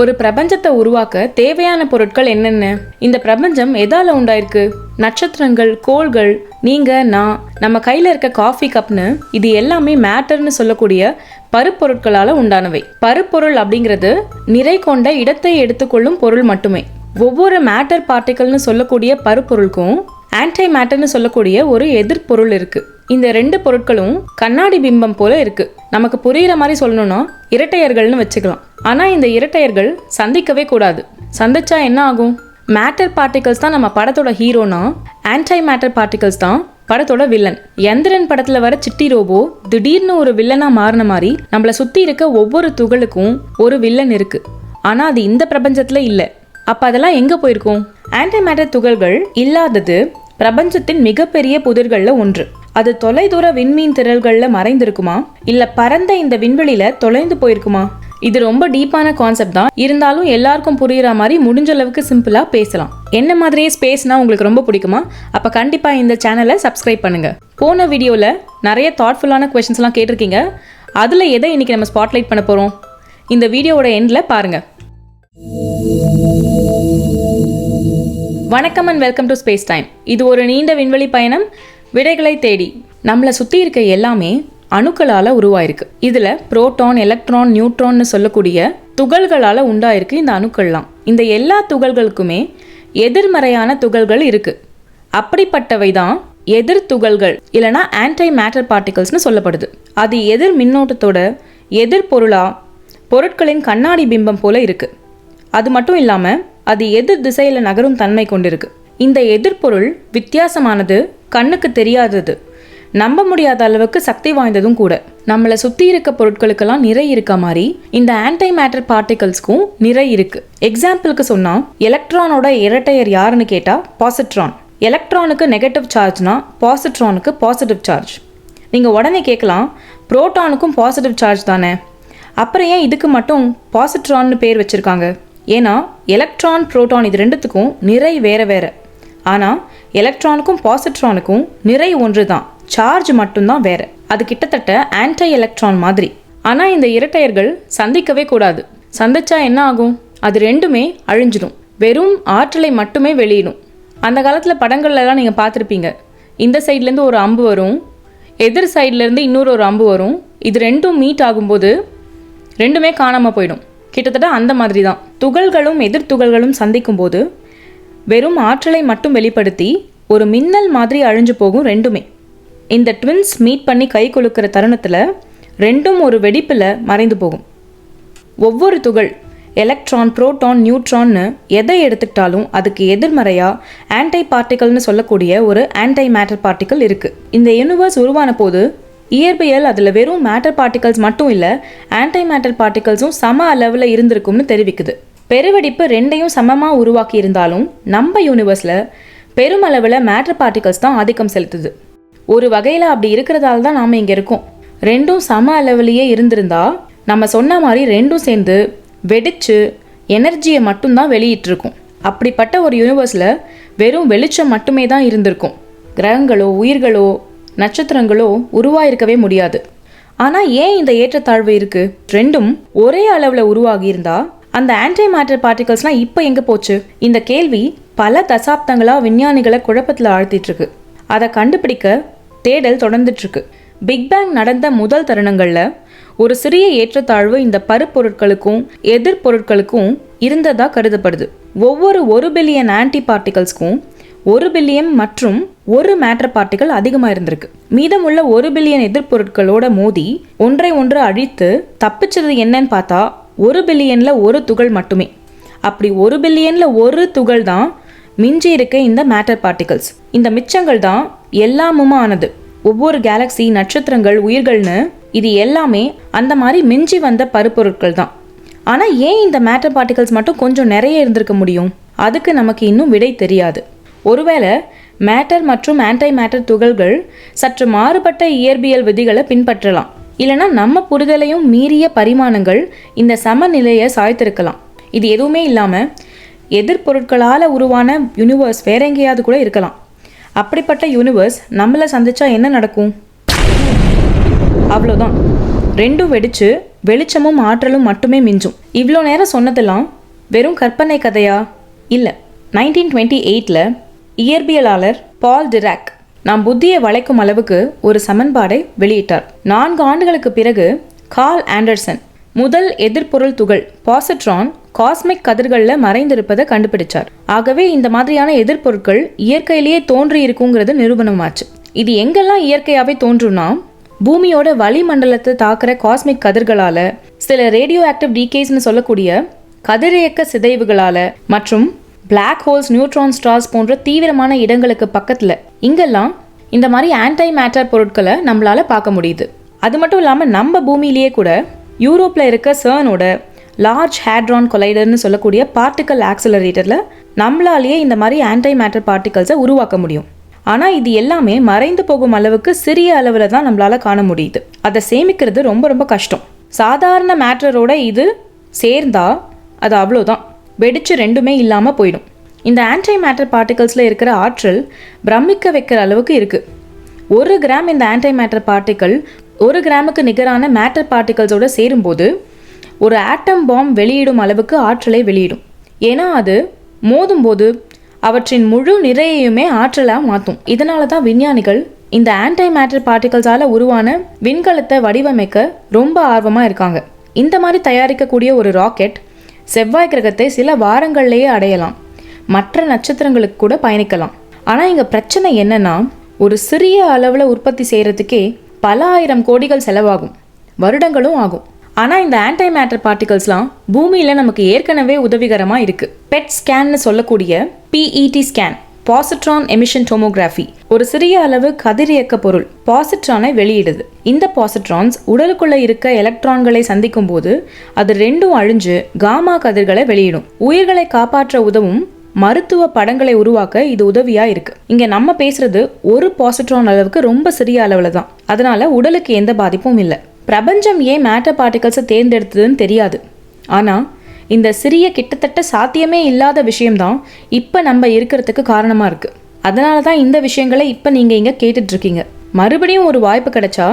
ஒரு பிரபஞ்சத்தை உருவாக்க தேவையான பொருட்கள் என்னென்ன? இந்த பிரபஞ்சம் எதால உண்டாயிருக்கு? நட்சத்திரங்கள் கோள்கள் நீங்க நான் நம்ம கையில இருக்க காஃபி கப்னு இது எல்லாமே மேட்டர்னு சொல்லக்கூடிய பருப்பொருட்களால உண்டானவை. பருப்பொருள் அப்படிங்கிறது நிறை கொண்ட இடத்தை எடுத்துக்கொள்ளும் பொருள் மட்டுமே. ஒவ்வொரு மேட்டர் பார்ட்டிகள்னு சொல்லக்கூடிய பருப்பொருளுக்கும் ஆன்டை மேட்டர்னு சொல்லக்கூடிய ஒரு எதிர்ப்பொருள் இருக்குது இந்த ரெண்டு பொருட்களும் கண்ணாடி பிம்பம் போல இருக்கு. நமக்கு புரியுற மாதிரி சொல்லணும்னா இரட்டையர்கள்னு வச்சுக்கலாம். ஆனா இந்த இரட்டையர்கள் சந்திக்கவே கூடாது. சந்திச்சா என்ன ஆகும்? மேட்டர் பார்ட்டிகல்ஸ் தான் நம்ம படத்தோட ஹீரோனா ஆன்டை மேட்டர் பார்ட்டிகல்ஸ் தான் படத்தோட வில்லன் எந்திரன் படத்துல வர சிட்டி ரோபோ திடீர்னு ஒரு வில்லனா மாறின மாதிரி நம்மள சுத்தி இருக்க ஒவ்வொரு துகளுக்கும் ஒரு வில்லன் இருக்கு. ஆனா அது இந்த பிரபஞ்சத்துல இல்ல. அப்ப அதெல்லாம் எங்க போயிருக்கும்? ஆன்டி மேட்டர் துகள்கள் இல்லாதது பிரபஞ்சத்தின் மிகப்பெரிய புதிர்களில் ஒன்று. அது தொலைதூர விண்மீன் திரள்களில் மறைந்திருக்குமா? இல்ல பறந்த இந்த விண்வெளியில தொலைந்து போயிருக்குமா? இது ரொம்ப டீப்பான கான்செப்ட் தான். இருந்தாலும் எல்லாருக்கும் புரியுற மாதிரி முடிஞ்ச அளவுக்கு சிம்பிளா பேசலாம். என்ன மாதிரியே ஸ்பேஸ்னா உங்களுக்கு ரொம்ப பிடிக்குமா? அப்ப கண்டிப்பா இந்த சேனலை சப்ஸ்கிரைப் பண்ணுங்க. போன வீடியோல நிறைய தாட்ஃபுல்லான கொஸ்டின்ஸ் எல்லாம் கேட்டிருக்கீங்க. அதுல எதை இன்னைக்கு நம்ம ஸ்பாட்லைட் பண்ண போறோம்? இந்த வீடியோவோட எண்ட்ல பாருங்க. வணக்கம் and welcome to space time இது ஒரு நீண்ட விண்வெளி பயணம். விடைகளை தேடி நம்மளை சுற்றி இருக்க எல்லாமே அணுக்களால் உருவாயிருக்கு. இதில் புரோட்டான் எலக்ட்ரான் நியூட்ரான்னு சொல்லக்கூடிய துகள்களால் உண்டாயிருக்கு இந்த அணுக்கள்லாம். இந்த எல்லா துகள்களுக்குமே எதிர்மறையான துகள்கள் இருக்குது அப்படிப்பட்டவை தான் எதிர் துகள்கள் இல்லைனா ஆன்டை மேட்டர் பார்ட்டிகல்ஸ்னு சொல்லப்படுது. அது எதிர் மின்னோட்டத்தோட எதிர் பொருளாக பொருட்களின் கண்ணாடி பிம்பம் போல இருக்குது அது மட்டும் இல்லாமல் அது எதிர் திசையில் நகரும் தன்மை கொண்டிருக்கு. இந்த எதிர்பொருள் வித்தியாசமானது கண்ணுக்கு தெரியாதது. நம்ப முடியாத அளவுக்கு சக்தி வாய்ந்ததும் கூட. நம்மளை சுற்றி இருக்க பொருட்களுக்கெல்லாம் நிறை இருக்க மாதிரி இந்த ஆன்டை மேட்டர் பார்ட்டிகல்ஸ்க்கும் நிறை இருக்கு. எக்ஸாம்பிளுக்கு சொன்னால் எலக்ட்ரானோட இரட்டையர் யாருன்னு கேட்டால் பாசிட்ரான் எலக்ட்ரானுக்கு நெகட்டிவ் சார்ஜ்னா பாசிட்ரானுக்கு பாசிட்டிவ் சார்ஜ் நீங்கள் உடனே கேட்கலாம் புரோட்டானுக்கும் பாசிட்டிவ் சார்ஜ் தானே? அப்புறம் ஏன் இதுக்கு மட்டும் பாசிட்ரான்னு பேர் வச்சுருக்காங்க? ஏன்னா எலக்ட்ரான் புரோட்டான் இது ரெண்டுத்துக்கும் நிறை வேறு வேறு. ஆனால் எலக்ட்ரானுக்கும் பாசிட்ரானுக்கும் நிறை ஒன்று தான் சார்ஜ் மட்டும்தான் வேறு. அது கிட்டத்தட்ட ஆன்டை எலக்ட்ரான் மாதிரி. ஆனால் இந்த இரட்டையர்கள் சந்திக்கவே கூடாது. சந்திச்சா என்ன ஆகும்? அது ரெண்டுமே அழிஞ்சிடும். வெறும் ஆற்றலை மட்டுமே வெளியிடும். அந்த காலத்தில் படங்கள்லாம் நீங்கள் பார்த்துருப்பீங்க. இந்த சைட்லேருந்து ஒரு அம்பு வரும். எதிர் சைட்லேருந்து இன்னொரு ஒரு அம்பு வரும். இது ரெண்டும் மீட் ஆகும்போது ரெண்டுமே காணாமல் போயிடும். கிட்டத்தட்ட அந்த மாதிரி தான் துகள்களும் எதிர் துகள்களும் சந்திக்கும் போது வெறும் ஆற்றலை மட்டும் வெளிப்படுத்தி ஒரு மின்னல் மாதிரி அழிஞ்சு போகும் ரெண்டுமே. இந்த ட்வின்ஸ் மீட் பண்ணி கை கொழுக்கிற தருணத்தில் ரெண்டும் ஒரு வெடிப்பில் மறைந்து போகும். ஒவ்வொரு துகள் எலக்ட்ரான் புரோட்டான் நியூட்ரான்னு எதை எடுத்துக்கிட்டாலும் அதுக்கு எதிர்மறையாக ஆன்டை பார்ட்டிக்கல்னு சொல்லக்கூடிய ஒரு ஆன்டை மேட்டர் பார்ட்டிக்கல் இருக்குது இந்த யூனிவர்ஸ் உருவான போது இயற்பியல் அதில் வெறும் மேட்டர் பார்ட்டிகல்ஸ் மட்டும் இல்லை ஆன்டி மேட்டர் பார்ட்டிகல்ஸும் சம அளவில் இருந்திருக்கும்னு தெரிவிக்குது. பெருவெடிப்பு ரெண்டையும் சமமாக உருவாக்கி இருந்தாலும் நம்ம யூனிவர்ஸில் பெருமளவில் மேட்டர் பார்ட்டிகல்ஸ் தான் ஆதிக்கம் செலுத்துது. ஒரு வகையில் அப்படி இருக்கிறதால தான் நாம் இங்கே இருக்கோம். ரெண்டும் சம அளவிலேயே இருந்திருந்தா நம்ம சொன்ன மாதிரி ரெண்டும் சேர்ந்து வெடிச்சு எனர்ஜியை மட்டும்தான் வெளியிட்டிருக்கும். அப்படிப்பட்ட ஒரு யூனிவர்ஸில் வெறும் வெளிச்சம் மட்டுமே தான் இருந்திருக்கும். கிரகங்களோ உயிர்களோ நட்சத்திரங்களோ உருவாயிருக்கவே முடியாது. ஆனால் ஏன் இந்த ஏற்றத்தாழ்வு இருக்கு? ரெண்டும் ஒரே அளவில் உருவாகியிருந்தா? அந்த ஆன்டி மேட்டர் பார்ட்டிகல்ஸ்லாம் இப்போ எங்கே போச்சு? இந்த கேள்வி பல தசாப்தங்களாக விஞ்ஞானிகளை குழப்பத்தில் ஆழ்த்திட்டுருக்கு. அதை கண்டுபிடிக்க தேடல் தொடர்ந்துட்டுருக்கு. பிக்பேங் பிக் பேங் நடந்த முதல் தருணங்களில் ஒரு சிறிய ஏற்றத்தாழ்வு இந்த பருப்பொருட்களுக்கும் எதிர்பொருட்களுக்கும் இருந்ததாக கருதப்படுது. ஒவ்வொரு ஒரு பில்லியன் ஆன்டி பார்ட்டிகல்ஸ்க்கும் ஒரு பில்லியன் மற்றும் ஒரு மேட்டர் பார்ட்டிகள் அதிகமாக இருந்திருக்கு மீதமுள்ள ஒரு பில்லியன் எதிர்ப்பொருட்களோட மோதி ஒன்றை ஒன்று அழித்து தப்பிச்சது என்னன்னு பார்த்தா ஒரு பில்லியனில் ஒரு துகள் மட்டுமே. அப்படி ஒரு பில்லியனில் ஒரு துகள் தான் மிஞ்சி இருக்க இந்த மேட்டர் பார்ட்டிகல்ஸ் இந்த மிச்சங்கள் தான் எல்லாமும் ஆனது. ஒவ்வொரு கேலக்ஸி நட்சத்திரங்கள் உயிர்கள்னு இது எல்லாமே அந்த மாதிரி மிஞ்சி வந்த பருப்பொருட்கள் தான். ஆனால் ஏன் இந்த மேட்டர் பார்ட்டிகல்ஸ் மட்டும் கொஞ்சம் நிறைய இருந்திருக்க முடியும்? அதுக்கு நமக்கு இன்னும் விடை தெரியாது. ஒருவேளை மேட்டர் மற்றும் ஆன்டை மேட்டர் துகள்கள் சற்று மாறுபட்ட இயற்பியல் விதிகளை பின்பற்றலாம். இல்லைனா நம்ம புரிதலையும் மீறிய பரிமாணங்கள் இந்த சமநிலையை சாய்த்திருக்கலாம். இது எதுவுமே இல்லாமல் எதிர்பொருட்களால் உருவான யூனிவர்ஸ் வேற எங்கேயாவது கூட இருக்கலாம். அப்படிப்பட்ட யூனிவர்ஸ் நம்மளை சந்திச்சா என்ன நடக்கும்? அவ்வளோதான் ரெண்டும் வெடிச்சு வெளிச்சமும் ஆற்றலும் மட்டுமே மிஞ்சும். இவ்வளோ நேரம் சொன்னதெல்லாம் வெறும் கற்பனை கதையா? இல்லை. நைன்டீன் டுவெண்ட்டி எயிட்டில் இயற்பியலாளர் பால் டிராக் நாம் புத்தியை வளைக்கும் அளவுக்கு ஒரு சமன்பாடை வெளியிட்டார். நான்கு ஆண்டுகளுக்கு பிறகு கார்ல் ஆண்டர்சன் முதல் எதிர்பொருள் துகள் பாசிட்ரான் காஸ்மிக் கதிர்களில் மறைந்திருப்பதை கண்டுபிடிச்சார். ஆகவே இந்த மாதிரியான எதிர்பொருட்கள் இயற்கையிலேயே தோன்றி இருக்குங்கிறது நிரூபணமாச்சு. இது எங்கெல்லாம் இயற்கையாகவே தோன்றும்னா பூமியோட வளிமண்டலத்தை தாக்குற காஸ்மிக் கதிர்களால சில ரேடியோ ஆக்டிவ் டீகேஸ்னு சொல்லக்கூடிய கதிரியக்க சிதைவுகளால மற்றும் பிளாக் ஹோல்ஸ் நியூட்ரான் ஸ்டார்ஸ் போன்ற தீவிரமான இடங்களுக்கு பக்கத்தில் இங்கெல்லாம் இந்த மாதிரி ஆன்டை மேட்டர் பொருட்களை நம்மளால பார்க்க முடியுது. அது மட்டும் இல்லாமல் நம்ம பூமியிலேயே கூட யூரோப்பில் இருக்க சர்னோட லார்ஜ் ஹேட்ரான் கொலைடர்னு சொல்லக்கூடிய பார்ட்டிக்கல் ஆக்சிலரேட்டரில் நம்மளாலேயே இந்த மாதிரி ஆன்டை மேட்டர் பார்ட்டிகல்ஸை உருவாக்க முடியும். ஆனால் இது எல்லாமே மறைந்து போகும் அளவுக்கு சிறிய அளவில் தான் நம்மளால் காண முடியுது. அதை சேமிக்கிறது ரொம்ப ரொம்ப கஷ்டம். சாதாரண மேட்டரோட இது சேர்ந்தா அது அவ்வளோதான் வெடிச்சு ரெண்டுமே இல்லாமல் போயிடும். இந்த ஆன்டி மேட்டர் பார்ட்டிகல்ஸில் இருக்கிற ஆற்றல் பிரமிக்க வைக்கிற அளவுக்கு இருக்குது ஒரு கிராம் இந்த ஆன்டி மேட்டர் பார்ட்டிக்கல் ஒரு கிராமுக்கு நிகரான மேட்டர் பார்ட்டிகல்ஸோடு சேரும்போது ஒரு ஆட்டம் பாம் வெளியிடும் அளவுக்கு ஆற்றலை வெளியிடும். ஏன்னா அது மோதும்போது அவற்றின் முழு நிறையையுமே ஆற்றலாக மாற்றும் இதனால தான் விஞ்ஞானிகள் இந்த ஆன்டை மேட்டர் பார்ட்டிகல்ஸால் உருவான விண்கலத்தை வடிவமைக்க ரொம்ப ஆர்வமாக இருக்காங்க. இந்த மாதிரி தயாரிக்கக்கூடிய ஒரு ராக்கெட் செவ்வாய் கிரகத்தை சில வாரங்கள்லேயே அடையலாம். மற்ற நட்சத்திரங்களுக்கு கூட பயணிக்கலாம். ஆனால் இங்கே பிரச்சனை என்னன்னா ஒரு சிறிய அளவில் உற்பத்தி செய்கிறதுக்கே பல ஆயிரம் கோடிகள் செலவாகும். வருடங்களும் ஆகும். ஆனால் இந்த ஆன்டை மேட்டர் பார்ட்டிகல்ஸ்லாம் பூமியில் நமக்கு ஏற்கனவே உதவிகரமாக இருக்குது பெட் ஸ்கேன்னு சொல்லக்கூடிய PET scan positron emission tomography. ஒரு சிறிய அளவு கதிரியக்க பொருள் பாசிட்ரானை வெளியிடுது. இந்த பாசிட்ரான்ஸ் உடலுக்குள்ள இருக்க எலக்ட்ரான்களை சந்திக்கும் போது அது ரெண்டும் அழிஞ்சு காமா கதிர்களை வெளியிடும். உயிர்களை காப்பாற்ற உதவும் மருத்துவ படங்களை உருவாக்க இது உதவியா இருக்கு. இங்க நம்ம பேசுறது ஒரு பாசிட்ரான் அளவுக்கு ரொம்ப சிறிய அளவுல தான். அதனால உடலுக்கு எந்த பாதிப்பும் இல்லை. பிரபஞ்சம் ஏன் மேட்டர் பார்ட்டிகல்ஸை தேர்ந்தெடுத்ததுன்னு தெரியாது. ஆனால் இந்த சிறிய கிட்டத்தட்ட சாத்தியமே இல்லாத விஷயம்தான் இப்போ நம்ம இருக்கிறதுக்கு காரணமாக இருக்குது அதனால தான் இந்த விஷயங்களை இப்போ நீங்கள் இங்கே கேட்டுட்ருக்கீங்க. மறுபடியும் ஒரு வாய்ப்பு கிடைச்சா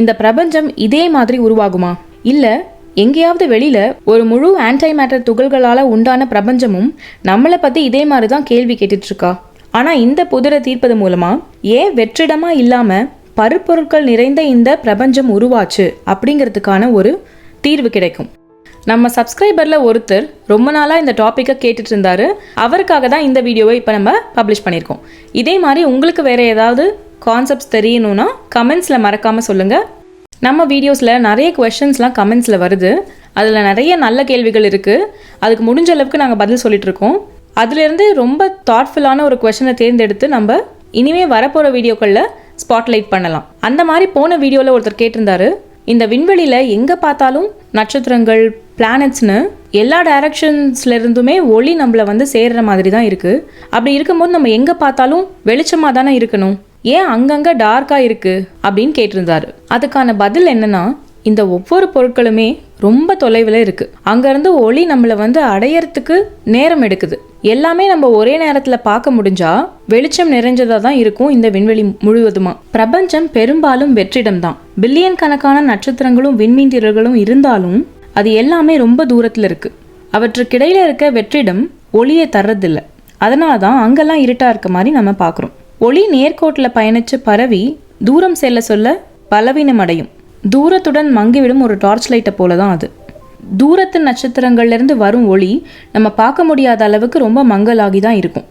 இந்த பிரபஞ்சம் இதே மாதிரி உருவாகுமா? இல்லை எங்கேயாவது வெளியில் ஒரு முழு ஆன்டை மேட்டர் துகள்களால் உண்டான பிரபஞ்சமும் நம்மளை பற்றி இதே மாதிரி தான் கேள்வி கேட்டுட்ருக்கா? ஆனால் இந்த புதிரை தீர்ப்பது மூலமாக ஏன் வெற்றிடமாக இல்லாமல் பருப்பொருட்கள் நிறைந்த இந்த பிரபஞ்சம் உருவாச்சு அப்படிங்கிறதுக்கான ஒரு தீர்வு கிடைக்கும். நம்ம சப்ஸ்கிரைபரில் ஒருத்தர் ரொம்ப நாளாக இந்த டாப்பிக்கை கேட்டுட்டு இருந்தாரு அவருக்காக தான் இந்த வீடியோவை இப்போ நம்ம பப்ளிஷ் பண்ணியிருக்கோம். இதே மாதிரி உங்களுக்கு வேறு ஏதாவது கான்செப்ட்ஸ் தெரியணும்னா கமெண்ட்ஸில் மறக்காமல் சொல்லுங்கள் நம்ம வீடியோஸில் நிறைய கொஷின்ஸ்லாம் கமெண்ட்ஸில் வருது. அதில் நிறைய நல்ல கேள்விகள் இருக்குது அதுக்கு முடிஞ்ச அளவுக்கு நாங்கள் பதில் சொல்லிட்டு இருக்கோம் அதுலேருந்து ரொம்ப தாட்ஃபுல்லான ஒரு கொஷனை தேர்ந்தெடுத்து நம்ம இனிமே வரப்போகிற வீடியோக்களில் ஸ்பாட்லைட் பண்ணலாம். அந்த மாதிரி போன வீடியோவில் ஒருத்தர் கேட்டிருந்தாரு. இந்த விண்வெளியில் எங்கே பார்த்தாலும் நட்சத்திரங்கள் பிளானட்ஸ்னு எல்லா டைரக்ஷன்ஸ்ல இருந்துமே ஒளி நம்மளை வந்து சேர்ற மாதிரி தான் இருக்குது அப்படி இருக்கும்போது நம்ம எங்கே பார்த்தாலும் வெளிச்சமாக தானே இருக்கணும். ஏன் அங்கங்கே டார்க்காக இருக்குது அப்படின்னு கேட்டிருந்தாரு. அதுக்கான பதில் என்னன்னா இந்த ஒவ்வொரு பொருட்களுமே ரொம்ப தொலைவில் இருக்குது அங்கேருந்து ஒளி நம்மளை வந்து அடையறதுக்கு நேரம் எடுக்குது. எல்லாமே நம்ம ஒரே நேரத்தில் பார்க்க முடிஞ்சா வெளிச்சம் நிறைஞ்சதாக தான் இருக்கும் இந்த விண்வெளி முழுவதுமா. பிரபஞ்சம் பெரும்பாலும் வெற்றிடம் தான் பில்லியன் கணக்கான நட்சத்திரங்களும் விண்மீன் திரள்களும் இருந்தாலும் அது எல்லாமே ரொம்ப தூரத்தில் இருக்குது அவற்றுக்கிடையில் இருக்க வெற்றிடம் ஒளியை தர்றதில்லை. அதனால தான் அங்கெல்லாம் இருட்டாக இருக்க மாதிரி நம்ம பார்க்குறோம். ஒளி நேர்கோட்டில் பயணித்து பரவி தூரம் செல்ல சொல்ல பலவீனம் அடையும் தூரத்துடன் மங்கிவிடும் ஒரு டார்ச் லைட்டை போல தான் அது. தூரத்து நட்சத்திரங்கள்லேருந்து வரும் ஒளி நம்ம பார்க்க முடியாத அளவுக்கு ரொம்ப மங்கலாகி தான் இருக்கும்.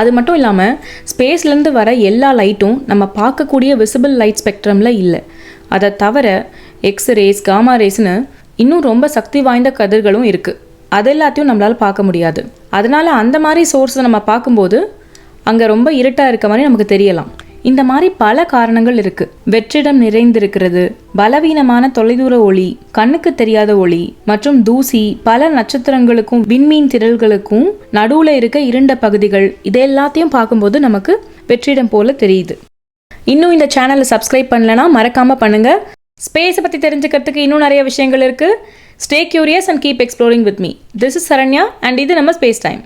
அது மட்டும் இல்லாமல் ஸ்பேஸ்லேருந்து வர எல்லா லைட்டும் நம்ம பார்க்கக்கூடிய விசிபிள் லைட் ஸ்பெக்ட்ரமில் இல்லை. அதை தவிர எக்ஸ்ரேஸ் காமா ரேஸ்னு இன்னும் ரொம்ப சக்தி வாய்ந்த கதிர்களும் இருக்குது அது எல்லாத்தையும் நம்மளால் பார்க்க முடியாது. அதனால் அந்த மாதிரி சோர்ஸை நம்ம பார்க்கும்போது அங்கே ரொம்ப இருட்டாக இருக்க மாதிரி நமக்கு தெரியலாம். இந்த மாதிரி பல காரணங்கள் இருக்கு. வெற்றிடம் நிறைந்திருக்கிறது பலவீனமான தொலைதூர ஒளி கண்ணுக்கு தெரியாத ஒளி மற்றும் தூசி பல நட்சத்திரங்களுக்கும் விண்மீன் திரள்களுக்கும் நடுவுல இருக்க இருண்ட பகுதிகள் இது எல்லாத்தையும் பார்க்கும்போது நமக்கு வெற்றிடம் போல தெரியுது. இன்னும் இந்த சேனலை சப்ஸ்கிரைப் பண்ணலனா மறக்காம பண்ணுங்க. ஸ்பேஸை பற்றி தெரிஞ்சுக்கிறதுக்கு இன்னும் நிறைய விஷயங்கள் இருக்கு. Stay curious and keep exploring with me this is Saranya and இது நம்ம ஸ்பேஸ் டைம்